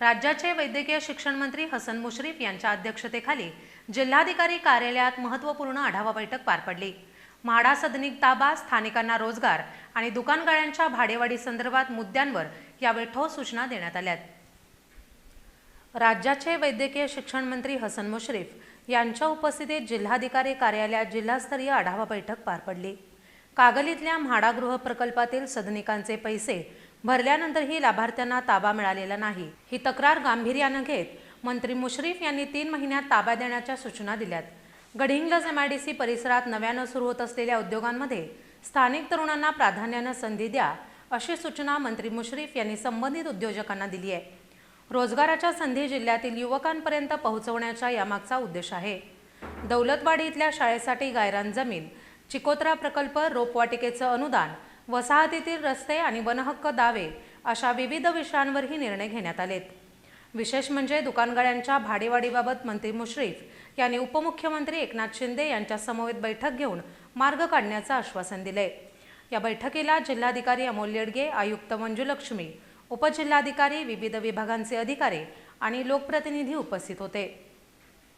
राज्याचे वैद्यकीय शिक्षण मंत्री हसन मुश्रीफ यांच्या अध्यक्षतेखाली जिल्हाधिकारी कार्यालयात महत्त्वपूर्ण आढावा बैठक पार पडली. म्हाडा सदनिक ताबा स्थानिकांना रोजगार आणि दुकानगाळ्यांच्या भाडेवाढी संदर्भात मुद्द्यांवर यावेळी ठोस सूचना देण्यात आल्यात. राज्याचे वैद्यकीय शिक्षण मंत्री हसन मुश्रीफ यांच्या उपस्थितीत जिल्हाधिकारी कार्यालयात जिल्हास्तरीय आढावा बैठक पार पडली. कागलीतल्या म्हाडा गृह प्रकल्पातील सदनिकांचे पैसे भरल्यानंतरही लाभार्थ्यांना ताबा मिळालेला नाही. ही तक्रार गांभीर्यानं घेत मंत्री मुश्रीफ यांनी तीन महिन्यात ताबा देण्याच्या सूचना दिल्यात. गडिंग्लज एमआयडीसी परिसरात नव्यानं सुरू होत असलेल्या उद्योगांमध्ये स्थानिक तरुणांना प्राधान्यानं संधी द्या अशी सूचना मंत्री मुश्रीफ यांनी संबंधित उद्योजकांना दिली आहे. रोजगाराच्या संधी जिल्ह्यातील युवकांपर्यंत पोहोचवण्याचा यामागचा उद्देश आहे. दौलतवाडी इथल्या शाळेसाठी गायरान जमीन चिकोत्रा प्रकल्प रोपवाटिकेचं अनुदान वसाहतीतील रस्ते आणि वनहक्क दावे अशा विविध विषयांवरही निर्णय घेण्यात आलेत. विशेष म्हणजे दुकानगाड्यांच्या भाडेवाढीबाबत मंत्री मुश्रीफ यांनी उपमुख्यमंत्री एकनाथ शिंदे यांच्या समवेत बैठक घेऊन मार्ग काढण्याचं आश्वासन दिले. या बैठकीला जिल्हाधिकारी अमोल येडगे आयुक्त मंजुलक्ष्मी उपजिल्हाधिकारी विविध विभागांचे अधिकारी आणि लोकप्रतिनिधी उपस्थित होते.